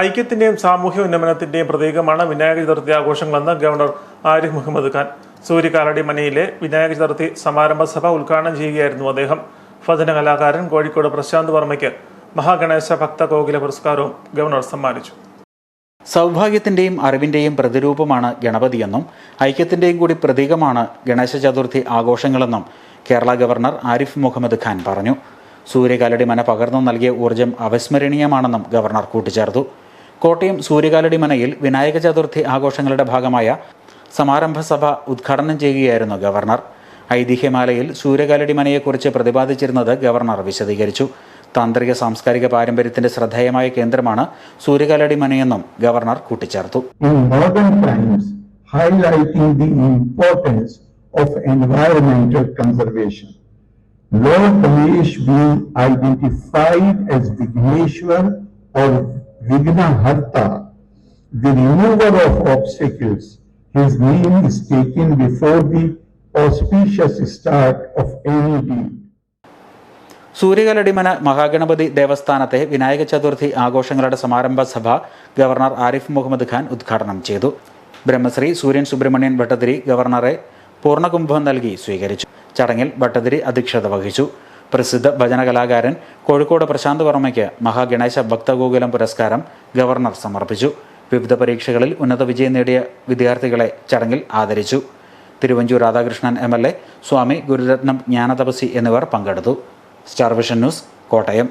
ഐക്യത്തിന്റെയും സാമൂഹ്യ ഉന്നമനത്തിന്റെയും പ്രതീകമാണ് വിനായക ചതുർത്ഥി ആഘോഷങ്ങളെന്ന് ഗവർണർ ആരിഫ് മുഹമ്മദ് ഖാൻ. സൂര്യകാലടി മനയിലെ വിനായക ചതുർത്ഥി സമാരംഭ സഭ ഉദ്ഘാടനം ചെയ്യുകയായിരുന്നു അദ്ദേഹം. ഭജന കലാകാരൻ കോഴിക്കോട് പ്രശാന്ത് വർമ്മയ്ക്ക് മഹാഗണേശ ഭക്ത കോകില പുരസ്കാരവും ഗവർണർ സമ്മാനിച്ചു. സൗഭാഗ്യത്തിന്റെയും അറിവിന്റെയും പ്രതിരൂപമാണ് ഗണപതിയെന്നും ഐക്യത്തിന്റെയും കൂടി പ്രതീകമാണ് ഗണേശ ചതുർത്ഥി ആഘോഷങ്ങളെന്നും കേരള ഗവർണർ ആരിഫ് മുഹമ്മദ് ഖാൻ പറഞ്ഞു. സൂര്യകാലടി മന പകർന്നു നൽകിയ ഊർജം അവിസ്മരണീയമാണെന്നും ഗവർണർ കൂട്ടിച്ചേർത്തു. കോട്ടയം സൂര്യകാലടി മനയിൽ വിനായക ചതുർത്ഥി ആഘോഷങ്ങളുടെ ഭാഗമായ സമാരംഭ സഭ ഉദ്ഘാടനം ചെയ്യുകയായിരുന്നു ഗവർണർ. ഐതിഹ്യമാലയിൽ സൂര്യകാലടി മനയെക്കുറിച്ച് പ്രതിപാദിച്ചിരുന്നത് ഗവർണർ വിശദീകരിച്ചു. താന്ത്രിക സാംസ്കാരിക പാരമ്പര്യത്തിന്റെ ശ്രദ്ധേയമായ കേന്ദ്രമാണ് സൂര്യകാലടി മനയെന്നും ഗവർണർ കൂട്ടിച്ചേർത്തു. Lord Ganesh being identified as Vigneshwar or Vignaharta, the remover of obstacles, his name is taken before the auspicious start of any deed. Suryakaladimana Mahaganapathi ദേവസ്ഥാനത്തെ Vinayaka Chaturthi ആഘോഷങ്ങളുടെ സമാരംഭ സഭ ഗവർണർ ആരിഫ് മുഹമ്മദ് ഖാൻ ഉദ്ഘാടനം ചെയ്തു. ബ്രഹ്മശ്രീ സൂര്യൻ സുബ്രഹ്മണ്യൻ ഭട്ടതിരി ഗവർണറെ പൂർണകുംഭം നൽകി സ്വീകരിച്ചു. ചടങ്ങിൽ ഭട്ടതിരി അധ്യക്ഷത വഹിച്ചു. പ്രസിദ്ധ ഭജന കലാകാരൻ കോഴിക്കോട് പ്രശാന്ത് വർമ്മയ്ക്ക് മഹാഗണേശ ഭക്തഗോകുലം പുരസ്കാരം ഗവർണർ സമർപ്പിച്ചു. വിവിധ പരീക്ഷകളിൽ ഉന്നത വിജയം നേടിയ വിദ്യാർത്ഥികളെ ചടങ്ങിൽ ആദരിച്ചു. Thiruvanchoor Radhakrishnan M L A Swami Gururatnam Jnanathapaswi എന്നിവർ പങ്കെടുത്തു. Star vision news Kottayam.